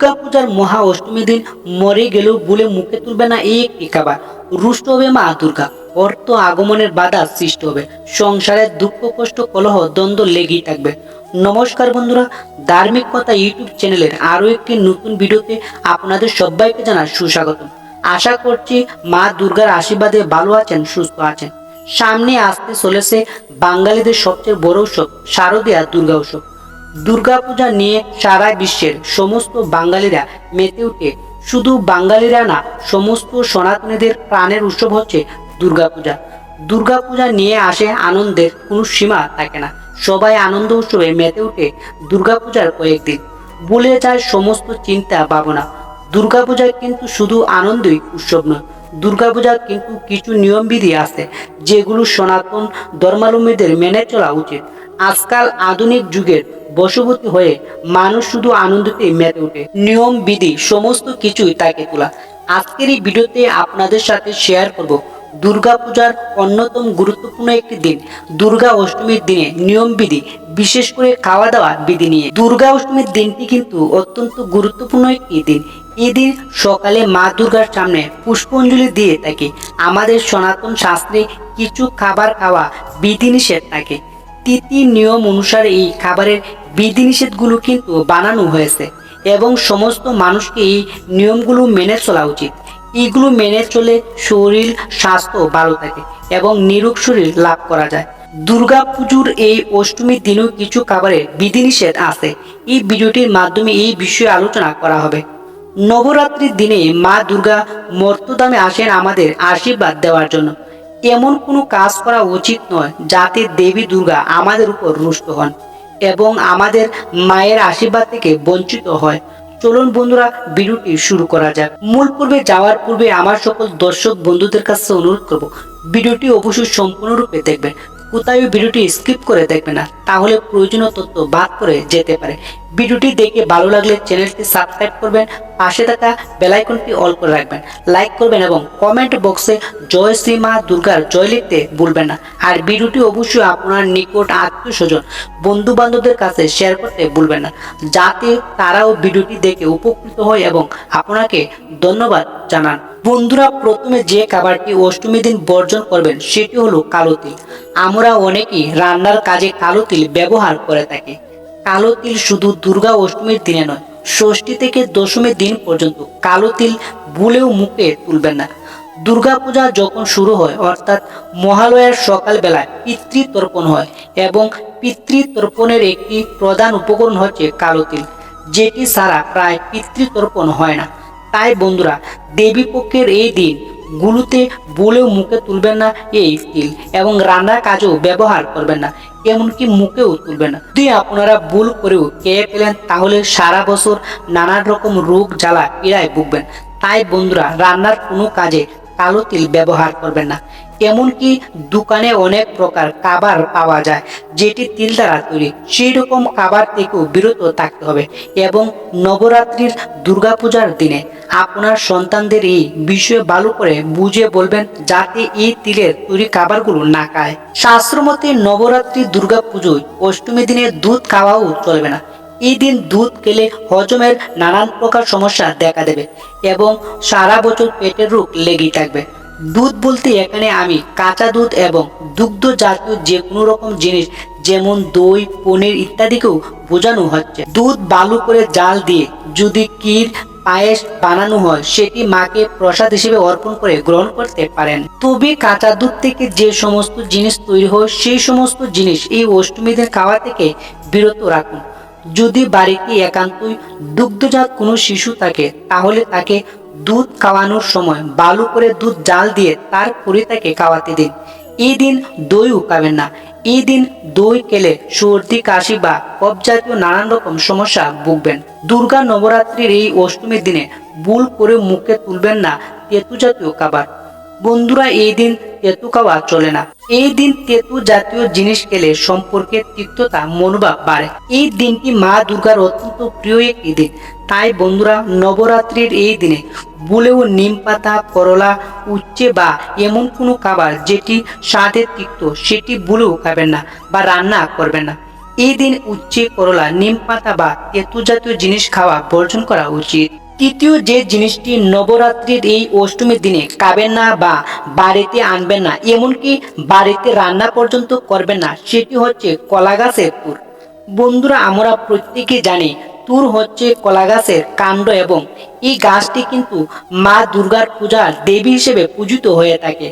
দুর্গাপূজার মহা অষ্টমী দিন মরে গেলেও বলে মুখে তুলবে না এই একটি খাবার। রুষ্ট হবে মা দুর্গা। অর্থ আগমনের বাধা সৃষ্টি হবে। সংসারে দুঃখ, কষ্ট, কলহ, দ্বন্দ্ব লেগেই থাকবে। নমস্কার বন্ধুরা, ধার্মিক কথা ইউটিউব চ্যানেলের আরও একটি নতুন ভিডিওতে আপনাদের সবাইকে জানার সুস্বাগতম। আশা করছি মা দুর্গার আশীর্বাদে ভালো আছেন, সুস্থ আছেন। সামনে আসতে চলেছে বাঙালিদের সবচেয়ে বড় উৎসব, শারদীয়া দুর্গা উৎসব। দুর্গাপূজা নিয়ে সারা বিশ্বের সমস্ত বাঙালিরা মেতে উঠে। শুধু বাঙালিরা না, সমস্ত সনাতনীদের প্রাণের উৎসব হচ্ছে দুর্গাপূজা। দুর্গাপূজা নিয়ে আসে আনন্দের কোনো সীমা থাকে না। সবাই আনন্দ উৎসবে মেতে উঠে দুর্গাপূজার কয়েকদিন। বলে যায় সমস্ত চিন্তা ভাবনা দুর্গাপূজায় কিন্তু শুধু আনন্দই উৎসব নয় দুর্গাপূজার কিন্তু কিছু নিয়মবিধি আছে, যেগুলো সনাতন ধর্মাবলম্বীদের মেনে চলা উচিত। আজকাল আধুনিক যুগের বশবর্তী হয়ে মানুষ শুধু আনন্দতে মেতে ওঠে। নিয়ম বিধি সমস্ত কিছুই তাকে তোলা। আজকের এই ভিডিওতে আপনাদের সাথে শেয়ার করব দুর্গাপূজার অন্যতম গুরুত্বপূর্ণ একটি দিন, দুর্গা অষ্টমীর দিনে নিয়ম বিধি বিশেষ করে খাওয়া দাওয়া বিধি নিয়ে। দুর্গা অষ্টমীর দিনটি কিন্তু অত্যন্ত গুরুত্বপূর্ণ একটি দিন। এই দিন সকালে মা দুর্গার সামনে পুষ্পাঞ্জলি দিয়ে থাকে। আমাদের সনাতন শাস্ত্রে কিছু খাবার খাওয়া বিধিনিষেধ থাকে। তিথি নিয়ম অনুসারে এই খাবারের বিধিনিষেধগুলো কিন্তু বানানো হয়েছে এবং সমস্ত মানুষকে এই নিয়মগুলো মেনে চলা উচিত। এইগুলো মেনে চলে শরীর, স্বাস্থ্য ভালো থাকে এবং নিরোগ শরীর লাভ করা যায়। দুর্গা পুজোর এই অষ্টমীর দিনেও কিছু খাবারের বিধিনিষেধ আছে। এই ভিডিওটির মাধ্যমে এই বিষয়ে আলোচনা করা হবে। নবরাত্রির দিনে মা দুর্গা মর্তদামে আসেন আমাদের আশীর্বাদ দেওয়ার জন্য। এমন কোনো কাজ করা উচিত নয় যাতে দেবী দুর্গা আমাদের উপর রুষ্ট হন এবং আমাদের মায়ের আশীর্বাদ থেকে বঞ্চিত হয়। চলুন বন্ধুরা, ভিডিওটি শুরু করা যাক। মূল পূর্বে যাওয়ার পূর্বে আমার সকল দর্শক বন্ধুদের কাছে অনুরোধ করব, ভিডিওটি অবশ্যই সম্পূর্ণরূপে দেখবেন। কোথাও ভিডিওটি স্কিপ করে দেখবে না, তাহলে প্রয়োজনীয় তথ্য বাদ করে যেতে পারে। ভিডিওটি দেখে ভালো লাগলে চ্যানেলটি সাবস্ক্রাইব করবেন, পাশে থাকা বেলাইকনটি অল করে রাখবেন। লাইক করবেন এবং কমেন্ট বক্সে জয় শ্রী মা দুর্গার জয় লিখতে ভুলবেন না। আর ভিডিওটি অবশ্যই আপনার নিকট আত্মীয় স্বজন বন্ধু বান্ধবদের কাছে শেয়ার করতে ভুলবেন না। যাতে তারাও ভিডিওটি দেখে উপকৃত হয় এবং আপনাকে ধন্যবাদ জানান। বন্ধুরা, প্রথমে যে খাবারটি অষ্টমী দিন বর্জন করবেন, সেটি হলো কালো তিল। আমরা অনেকেই রান্নার কাজে কালো তিল ব্যবহার করে থাকি। কালো তিল শুধু দুর্গা অষ্টমীর দিনে নয়, ষষ্ঠী থেকে দশমীর দিন পর্যন্ত কালো তিল ভুলেও মুখে তুলবেন না। দুর্গাপূজা যখন শুরু হয়, অর্থাৎ মহালয়ার সকালবেলায় পিতৃতর্পণ হয় এবং পিতৃতর্পণের একটি প্রধান উপকরণ হচ্ছে কালো তিল, যেটি ছাড়া প্রায় পিতৃতর্পণ হয় না। তাই বন্ধুরা, দেবী পক্ষের এই দিন গুলোতে বলেও মুখে তুলবেন না এই তিল এবং রান্নার কাজেও ব্যবহার করবেন না, এমনকি মুখেও তুলবেন না। যদি আপনারা ভুল করেও খেয়ে ফেলেন, তাহলে সারা বছর নানান রকম রোগ, জ্বালা, পীড়ায় ভুগবেন। তাই বন্ধুরা, রান্নার কোনো কাজে কালো তিল ব্যবহার করবেন না। এমনকি দোকানে অনেক প্রকার খাবার পাওয়া যায়, যেটি তিল দ্বারা তৈরি। সেই রকম খাবার থেকেও বিরত থাকতে হবে এবং নবরাত্রির দুর্গাপূজার দিনে আপনার সন্তানদের এই বিষয়ে ভালো করে বুঝে বলবেন যাতে এই তিলের তৈরি খাবারগুলো না খায়। শাস্ত্রমতে নবরাত্রি দুর্গাপুজোয় অষ্টমী দিনে দুধ খাওয়াও চলবে না। এই দিন দুধ খেলে হজমের নানান প্রকার সমস্যা দেখা দেবে এবং সারা বছর পেটের রোগ লেগেই থাকবে। দুধ বলতে এখানে আমি কাঁচা দুধ এবং দুগ্ধ জাতীয় যে কোনো রকম জিনিস যেমন দই, পনির ইত্যাদিকেও বোঝানো হচ্ছে। দুধ বালু করে জাল দিয়ে যদি ক্ষীর পায়েস বানানো হয়, সেটি মাকে প্রসাদ হিসেবে অর্পণ করে গ্রহণ করতে পারেন। তবে কাঁচা দুধ থেকে যে সমস্ত জিনিস তৈরি হয়, সেই সমস্ত জিনিস এই অষ্টমীদের খাওয়া থেকে বিরত রাখুন। যদি বাড়িতে একান্তই দুগ্ধজাত কোনো শিশু থাকে, তাহলে তাকে দুধ খাওয়ানোর সময় বালু করে দুধ জাল দিয়ে তার পরিতাকে খাওয়াতে দিন। এই দিন দই উকাবেন না। এই দিন দই খেলে সর্দি, কাশি বা কবজাতীয় নানান রকম সমস্যা ভুগবেন। দুর্গা নবরাত্রির এই অষ্টমীর দিনে ভুল করে মুখে তুলবেন না তেতু জাতীয় খাবার। বন্ধুরা, এই দিন তেতু খাওয়া চলে না। এই দিন তেতু জাতীয় জিনিস খেলে সম্পর্কে তিক্ততা, মনোভাব বাড়ে। এই দিনটি মা দুর্গার অত্যন্ত প্রিয় একটি দিন। তাই বন্ধুরা, নবরাত্রির এই দিনে বুলেও নিম পাতা, করলা, উচ্ছে বা এমন কোনো খাবার যেটি স্বাদে তিক্ত, সেটি বুলেও খাবেন না বা রান্না করবেন না। এই দিন উচ্ছে, করলা, নিম পাতা বা তেতু জাতীয় জিনিস খাওয়া বর্জন করা উচিত। তৃতীয় যে জিনিসটি নবরাত্রির এই অষ্টমীর দিনে খাবেন না বা বাড়িতে আনবেন না, এমনকি বাড়িতে রান্না পর্যন্ত করবেন না, সেটি হচ্ছে কলা গাছের তুর বন্ধুরা, আমরা প্রত্যেকে জানি তুর হচ্ছে কলা গাছের কাণ্ড এবং এই গাছটি কিন্তু মা দুর্গার পূজার দেবী হিসেবে পূজিত হয়ে থাকে।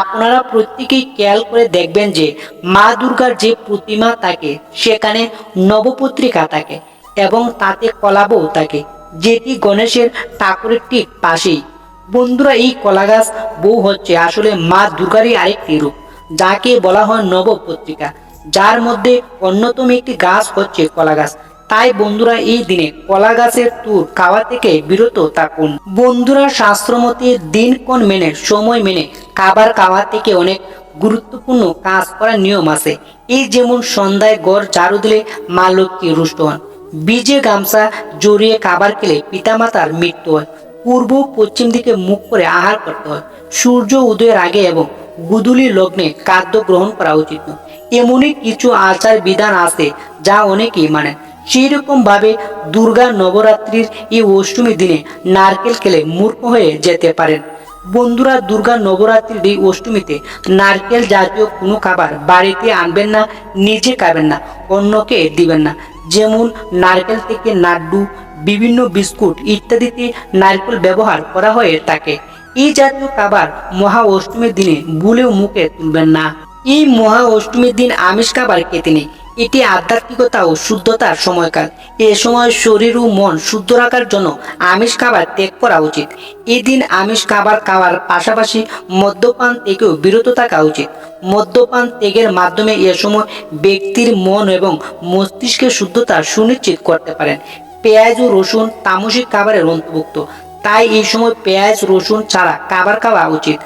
আপনারা প্রত্যেকেই খেয়াল করে দেখবেন যে মা দুর্গার যে প্রতিমা থাকে, সেখানে নবপত্রিকা থাকে এবং তাতে কলাবও থাকে। যেটি গণেশের ঠাকুরের ঠিক পাশেই। বন্ধুরা, এই কলা গাছ বউ হচ্ছে আসলে মা দুর্গারই আরেকটি রূপ, যাকে বলা হয় নব পত্রিকা যার মধ্যে অন্যতম একটি গাছ হচ্ছে কলা গাছ তাই বন্ধুরা, এই দিনে কলা গাছের তুর খাওয়া থেকে বিরত থাকুন। বন্ধুরা, শাস্ত্রমতে দিন কোন মেনে, সময় মেনে খাবার খাওয়া থেকে অনেক গুরুত্বপূর্ণ কাজ করার নিয়ম আছে। এই যেমন সন্ধ্যায় গড় ঝাড়ু দিলে মা লক্ষ্মী রুষ্ট হন। বীজে গামছা জড়িয়ে খাবার খেলে পিতামাতার মৃত্যু হয়। পূর্ব পশ্চিম দিকে মুখ করে আহার করতে হয়। সূর্য উদয়ের আগে এবং গুদুলি লগ্নে খাদ্য গ্রহণ করা উচিত। নয়। এমনই কিছু আচার বিধান আছে যা অনেকেই মানে। সেই রকম ভাবে দুর্গা নবরাত্রির এই অষ্টমী দিনে নারকেল খেলে মূর্খ হয়ে যেতে পারেন। বন্ধুরা, দুর্গা নবরাত্রির এই অষ্টমীতে নারকেল জাতীয় কোনো খাবার বাড়িতে আনবেন না, নিজে খাবেন না, অন্যকে দিবেন না। যেমন নারকেল থেকে নাড্ডু, বিভিন্ন বিস্কুট ইত্যাদিতে নারকেল ব্যবহার করা হয়ে থাকে। এই জাতীয় খাবার মহা অষ্টমীর দিনে ভুলেও মুখে তুলবেন না। এই মহা অষ্টমীর দিন আমিষ খাবার খেতে নেই। এটি আধ্যাত্মিকতা ও শুদ্ধতার সময়কাল। এ সময় শরীর ও মন শুদ্ধ রাখার জন্য আমিষ খাবার ত্যাগ করা উচিত। এদিন আমিষ খাবার খাওয়ার পাশাপাশি মদ্যপান থেকেও বিরত থাকা উচিত। মদ্যপান ত্যাগের মাধ্যমে এ সময় ব্যক্তির মন এবং মস্তিষ্কের শুদ্ধতা সুনিশ্চিত করতে পারেন। পেঁয়াজ ও রসুন তামসিক খাবারের অন্তর্ভুক্ত। তাই এই সময় পেঁয়াজ, রসুন ছাড়া খাবার খাওয়া উচিত।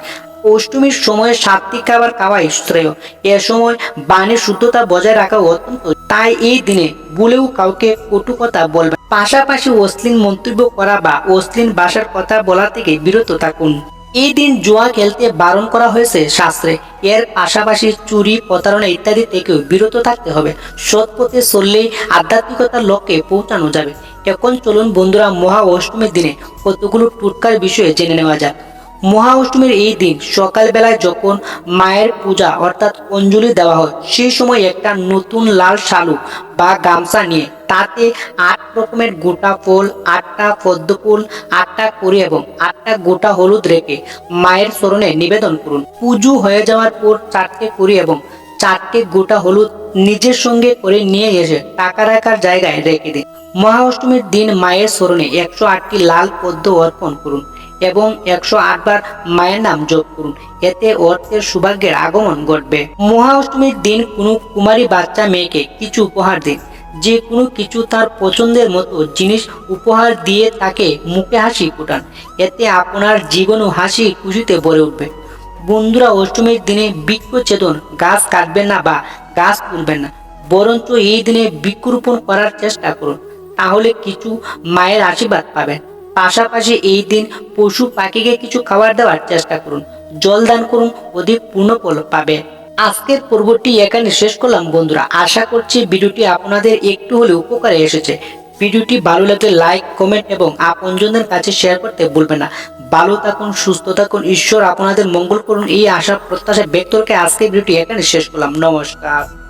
অষ্টমীর সময়ে সাত্বিক খাবার খাওয়াই শ্রেয়। এ সময় বাণীর শুদ্ধতা বজায় রাখা অত্যন্ত। তাই এই দিনে বলেও কাউকে কটু কথা বলবে পাশাপাশি অশ্লীল মন্তব্য করা বা অশ্লীল ভাষার কথা বলা থেকে বিরত থাকুন। এই দিন জুয়া খেলতে বারণ করা হয়েছে শাস্ত্রে। এর পাশাপাশি চুরি, প্রতারণা ইত্যাদি থেকেও বিরত থাকতে হবে। সৎ পথে চললেই আধ্যাত্মিকতার লক্ষ্যে পৌঁছানো যাবে। এখন চলুন বন্ধুরা, মহা অষ্টমীর দিনে কতগুলো টুটকার বিষয়ে জেনে নেওয়া যাক। মহা অষ্টমীর এই দিন সকালবেলায় যখন মায়ের পূজা অর্থাৎ অঞ্জলি দেওয়া হয়, সেই সময় একটা নতুন লাল শালু বা গামছা নিয়ে তাতে আট রকমের গোটা ফুল, আটটা পদ্ম ফুল, আটটা করি এবং আটটা গোটা হলুদ রেখে মায়ের চরণে নিবেদন করুন। পুজো হয়ে যাওয়ার পর চারটে করি এবং চারটে গোটা হলুদ নিজের সঙ্গে করে নিয়ে এসে টাকা রাখার জায়গায় রেখে দিন। মহা অষ্টমীর দিন মায়ের স্মরণে একশো আটটি লাল পদ্ম অর্পণ করুন। এবং একশো আট বার মায়ের নাম যোগ করুন। এতে অর্থের সৌভাগ্যের আগমন ঘটবে। মহা অষ্টমীর দিন কোনো কুমারী বাচ্চা মেয়েকে কিছু উপহার দিন। যে কোনো কিছু তার পছন্দের মতো জিনিস উপহার দিয়ে তাকে মুখে হাসি ফুটান। এতে আপনার জীবনও হাসি খুশিতে ভরে উঠবে। বন্ধুরা, অষ্টমীর দিনে বৃক্ষ চেতন গাছ কাটবেন না বা গাছ তুলবেন না। বরঞ্চ এই দিনে বৃক্ষরোপণ করার চেষ্টা করুন। তাহলে কিছু মায়ের আশীর্বাদ পাবেন। পাশাপাশি এই দিন পশু পাখিকে কিছু খাবার দেওয়ার চেষ্টা করুন। জল দান করুন, অধিক পূর্ণফল পাবে। আজকের পর্বটি এখানে শেষ করলাম বন্ধুরা। আশা করছি ভিডিওটি আপনাদের একটু হলে উপকারে এসেছে। ভিডিওটি ভালো লাগলে লাইক, কমেন্ট এবং আপনজনদের কাছে শেয়ার করতে ভুলবেন না। ভালো থাকুন, সুস্থ থাকুন। ঈশ্বর আপনাদের মঙ্গল করুন। এই আশা প্রত্যাশা ব্যক্ত রেখে আজকে ভিডিওটি এখানে শেষ করলাম। নমস্কার।